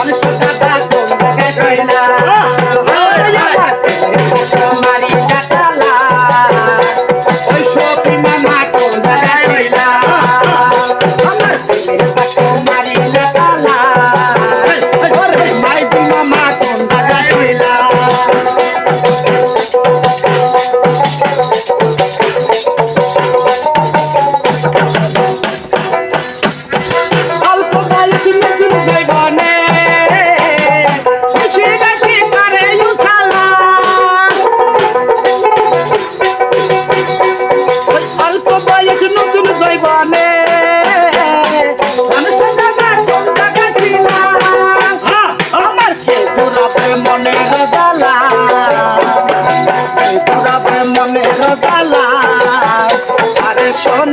আমি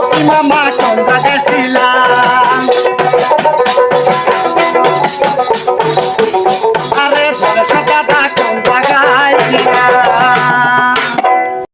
গোপী মামা সন্ধ্যা দেশ